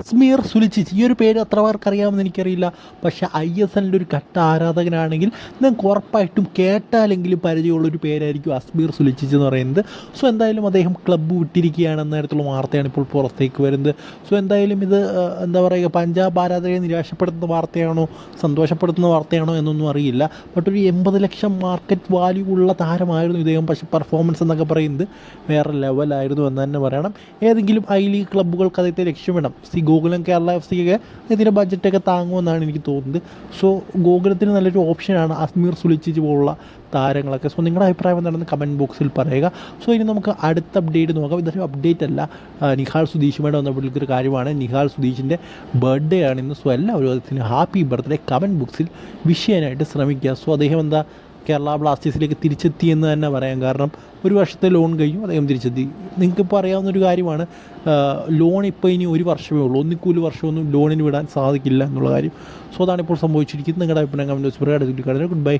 അസ്മീർ സുലിച്ചിച്ച്. ഈ ഒരു പേര് എത്ര പേർക്ക് അറിയാമെന്ന് എനിക്കറിയില്ല. പക്ഷേ ഐ എസ് എല്ലിന്റെ ഒരു കട്ട ആരാധകനാണെങ്കിൽ നിങ്ങൾക്ക് ഉറപ്പായിട്ടും കേട്ടാലെങ്കിലും പരിചയമുള്ള ഒരു പേരായിരിക്കും അസ്മീർ സുലിച്ചിച്ച് എന്ന് പറയുന്നത്. സോ എന്തായാലും അദ്ദേഹം ക്ലബ്ബ് വിട്ടിരിക്കുകയാണെന്ന തരത്തിലുള്ള വാർത്തയാണ് ഇപ്പോൾ പുറത്തേക്ക് വരുന്നത്. സോ എന്തായാലും ഇത് എന്താ പറയുക പഞ്ചാബ് ആരാധകരെ നിരാശപ്പെടുത്തുന്ന വാർത്തയാണോ സന്തോഷപ്പെടുത്തുന്ന വാർത്തയാണോ എന്നൊന്നും അറിയില്ല. ബട്ട് ഒരു എൺപത് ലക്ഷം മാർക്കറ്റ് വാല്യൂ ഉള്ള താരമായിരുന്നു ഇദ്ദേഹം. പക്ഷേ പെർഫോമൻസ് എന്നൊക്കെ പറയുന്നത് വേറെ ലെവലായിരുന്നു എന്ന് തന്നെ പറയണം. ഏതെങ്കിലും ഐ ലീഗ് ക്ലബ്ബുകൾക്ക് അദ്ദേഹത്തെ ലക്ഷ്യമിടണം ഗോകുലം കേരള എഫ് സിയൊക്കെ ഇതിന്റെ ബഡ്ജറ്റൊക്കെ താങ്ങുമെന്നാണ് എനിക്ക് തോന്നുന്നത്. സോ ഗോകുലത്തിന് നല്ലൊരു ഓപ്ഷനാണ് അസ്മീർ സുലിച്ചിച്ച് പോലുള്ള താരങ്ങളൊക്കെ. സോ നിങ്ങളുടെ അഭിപ്രായം എന്താണെന്ന് കമന്റ് ബോക്സിൽ പറയുക. സോ ഇനി നമുക്ക് അടുത്ത അപ്ഡേറ്റ് നോക്കാം. ഇതൊരു അപ്ഡേറ്റ് അല്ല. നിഹാൽ സുധീഷുമായിട്ട് വന്ന ഒരു കാര്യമാണ്. നിഹാൽ സുധീഷിന്റെ ബർത്ത്ഡേ ആണ് ഇന്ന്. സോ എല്ലാവരും അദ്ദേഹത്തിന് ഹാപ്പി ബർത്ത്ഡേ കമന്റ് ബോക്സിൽ വിഷയനായിട്ട് ശ്രമിക്കുക. സോ അദ്ദേഹം എന്താ കേരള ബ്ലാസ്റ്റേഴ്സിലേക്ക് തിരിച്ചെത്തി എന്ന് തന്നെ പറയാം. കാരണം ഒരു വർഷത്തെ ലോൺ കഴിഞ്ഞു അദ്ദേഹം തിരിച്ചെത്തി. നിങ്ങൾക്കിപ്പോൾ അറിയാവുന്ന ഒരു കാര്യമാണ് ലോൺ ഇപ്പോൾ ഇനി ഒരു വർഷമേ ഉള്ളൂ. ഒന്നിക്കൂൽ വർഷമൊന്നും ലോണിന് വിടാൻ സാധിക്കില്ല എന്നുള്ള കാര്യം. സോ അതാണ് ഇപ്പോൾ സംഭവിച്ചിരിക്കുന്നത്. നിങ്ങളുടെ അഭിപ്രായം കമന്റ് ബോക്സ് പറയുക ഗുഡ് ബൈ